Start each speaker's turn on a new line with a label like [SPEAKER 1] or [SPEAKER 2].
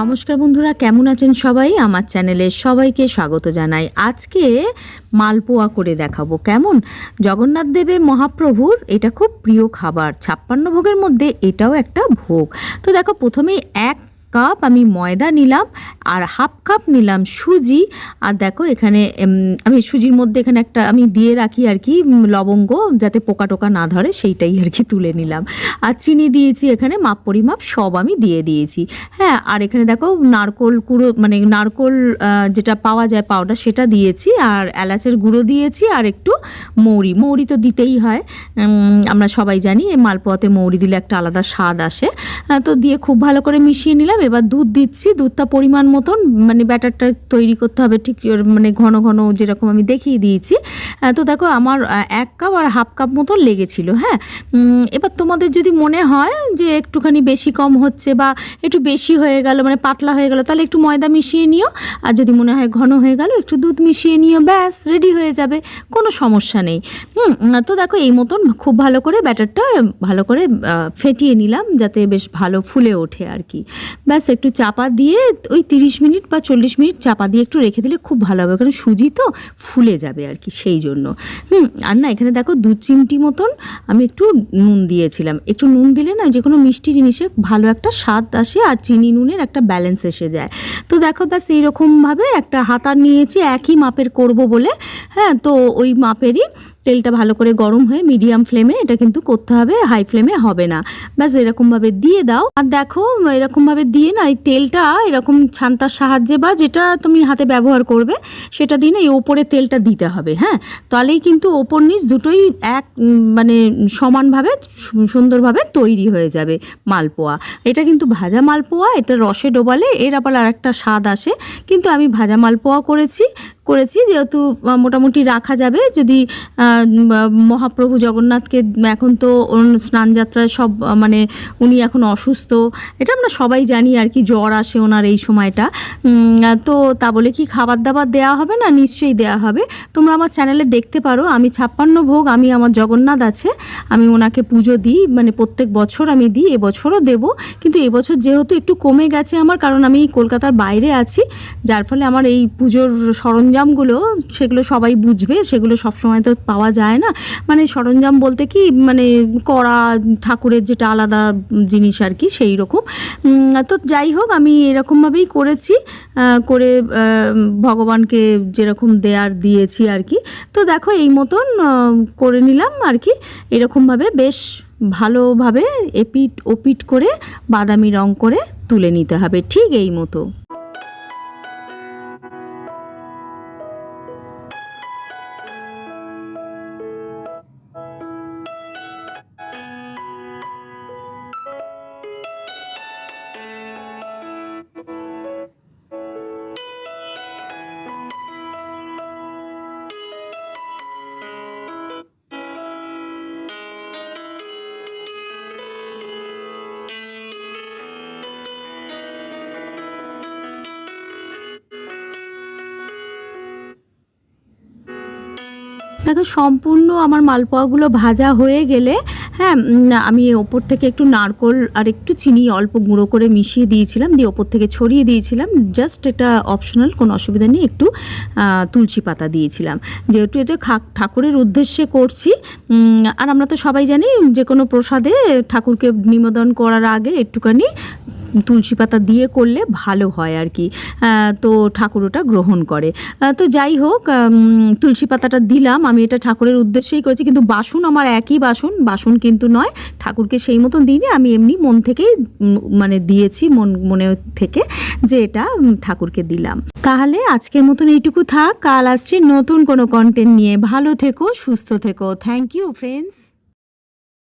[SPEAKER 1] নমস্কার বন্ধুরা, কেমন আছেন সবাই? আমার চ্যানেলে সবাইকে স্বাগত জানাই। আজকে মালপোয়া করে দেখাবো। কেমন? জগন্নাথ দেবের মহাপ্রভুর এটা খুব প্রিয় খাবার। ছাপ্পান্ন ভোগের মধ্যে এটাও একটা ভোগ। তো দেখো, প্রথমেই এক কাপ আমি ময়দা নিলাম আর হাফ কাপ নিলাম সুজি। আর দেখো এখানে আমি সুজির মধ্যে এখানে একটা আমি দিয়ে রাখি আর কি লবঙ্গ যাতে পোকা টোকা না ধরে, সেইটাই আর কি তুলে নিলাম। আর চিনি দিয়েছি এখানে, মাপ পরিমাপ সব আমি দিয়ে দিয়েছি। হ্যাঁ আর এখানে দেখো নারকোল কুড়ো মানে নারকোল যেটা পাওয়া যায় পাউডার সেটা দিয়েছি। আর এলাচের গুঁড়ো দিয়েছি আর একটু মৌরি। মৌরি তো দিতেই হয় আমরা সবাই জানি, মালপোয়াতে মৌরি দিলে একটা আলাদা স্বাদ আসে। তো দিয়ে খুব ভালো করে মিশিয়ে নিলাম। এবার দুধ দিচ্ছি, দুধটা পরিমাণ মতন মানে ব্যাটারটা তৈরি করতে হবে ঠিক মানে ঘন ঘন যেরকম আমি দেখিয়ে দিয়েছি। তো দেখো আমার এক কাপ আর হাফ কাপ মতন লেগেছিল হ্যাঁ। এবার তোমাদের যদি মনে হয় যে একটুখানি বেশি কম হচ্ছে বা একটু বেশি হয়ে গেল মানে পাতলা হয়ে গেল, তাহলে একটু ময়দা মিশিয়ে নিও। আর যদি মনে হয় ঘন হয়ে গেল, একটু দুধ মিশিয়ে নিও, ব্যাস, রেডি হয়ে যাবে, কোনো সমস্যা নেই। হুম, তো দেখো এই মতন খুব ভালো করে ব্যাটারটা ভালো করে ফেটিয়ে নিলাম, যাতে বেশ ভালো ফুলে ওঠে আর কি। ব্যাস, একটু চাপা দিয়ে ওই তিরিশ মিনিট বা চল্লিশ মিনিট চাপা দিয়ে একটু রেখে দিলে খুব ভালো হবে। কারণ সুজি তো ফুলে যাবে আর কি সেই জন্য। হুম, আর না, এখানে দেখো দু চিমটি মতন আমি একটু নুন দিয়েছিলাম। একটু নুন দিলে না যে কোনো মিষ্টি জিনিসে ভালো একটা স্বাদ আসে আর চিনি নুনের একটা ব্যালেন্স এসে যায়। তো দেখো ব্যাস, এইরকমভাবে একটা হাতা নিয়েছি, একই মাপের করব বলে। হ্যাঁ তো ওই মাপেরই তেলটা ভালো করে গরম হয়ে মিডিয়াম ফ্লেমে এটা কিন্তু করতে হবে, হাই ফ্লেমে হবে না। ব্যাস, এরকমভাবে দিয়ে দাও। আর দেখো, এরকমভাবে দিয়ে না, এই তেলটা এরকম ছান্তার সাহায্যে বা যেটা তুমি হাতে ব্যবহার করবে, সেটা দিয়ে না এই ওপরে তেলটা দিতে হবে হ্যাঁ? তাহলেই কিন্তু ওপর নিচ দুটোই এক মানে সমানভাবে, সুন্দরভাবে তৈরি হয়ে যাবে মালপোয়া। এটা কিন্তু ভাজা মালপোয়া, এটা রসে ডোবালে, এর আবার আর একটা স্বাদ আসে। কিন্তু আমি ভাজা মালপোয়া করেছি করেছি, যেহেতু মোটামুটি রাখা যাবে। যদি মহাপ্রভু জগন্নাথকে এখন তো ওর স্নানযাত্রায় সব মানে উনি এখন অসুস্থ, এটা আমরা সবাই জানি আর কি, জ্বর আসে ওনার এই সময়টা। তো তা বলে কি খাবার দাবার দেওয়া হবে না? নিশ্চয়ই দেওয়া হবে। তোমরা আমার চ্যানেলে দেখতে পারো, আমি ছাপ্পান্ন ভোগ, আমি আমার জগন্নাথ আছে, আমি ওনাকে পুজো দিই মানে প্রত্যেক বছর আমি দিই, এবছরও দেব। কিন্তু এবছর যেহেতু একটু কমে গেছে আমার, কারণ আমি কলকাতার বাইরে আছি, যার ফলে আমার এই পুজোর সরঞ্জামগুলো, সেগুলো সবাই বুঝবে, সেগুলো সবসময় তো পাওয়া যায় না। মানে সরঞ্জাম বলতে কি মানে কড়া, ঠাকুরের যেটা আলাদা জিনিস আর কি, সেই রকম। তো যাই হোক, আমি এরকমভাবেই করেছি করে ভগবানকে যেরকম দেয়ার দিয়েছি আর কি। তো দেখো, এই মতন করে নিলাম আর কি। এরকমভাবে বেশ ভালোভাবে এপিট ওপিট করে বাদামি রং করে তুলে নিতে হবে, ঠিক এই মতো। দেখো সম্পূর্ণ আমার মালপোয়াগুলো ভাজা হয়ে গেলে হ্যাঁ আমি ওপর থেকে একটু নারকোল আর একটু চিনি অল্প গুঁড়ো করে মিশিয়ে দিয়েছিলাম, দিয়ে ওপর থেকে ছড়িয়ে দিয়েছিলাম। জাস্ট এটা অপশনাল, কোনো অসুবিধা নেই। একটু তুলসী পাতা দিয়েছিলাম। যেহেতু এটা ঠাকুরের উদ্দেশ্যে করছি আর আমরা তো সবাই জানি যে কোনো প্রসাদে ঠাকুরকে নিবেদন করার আগে একটুখানি তুলসী পাতা দিয়ে করলে ভালো হয় আর কি। তো ঠাকুর ওটা গ্রহণ করে। তো যাই হোক তুলসী পাতাটা দিলাম। আমি এটা ঠাকুরের উদ্দেশ্যেই করেছি, কিন্তু বাসন আমার একই বাসন। বাসন কিন্তু নয়, ঠাকুরকে সেই মতন দিইনি। আমি এমনি মন থেকেই মানে দিয়েছি, মন, মনে থেকে যে এটা ঠাকুরকে দিলাম। তাহলে আজকের মতন এইটুকু থাক। কাল আসছে নতুন কোনো কন্টেন্ট নিয়ে। ভালো থেকো, সুস্থ থেকো। Thank you friends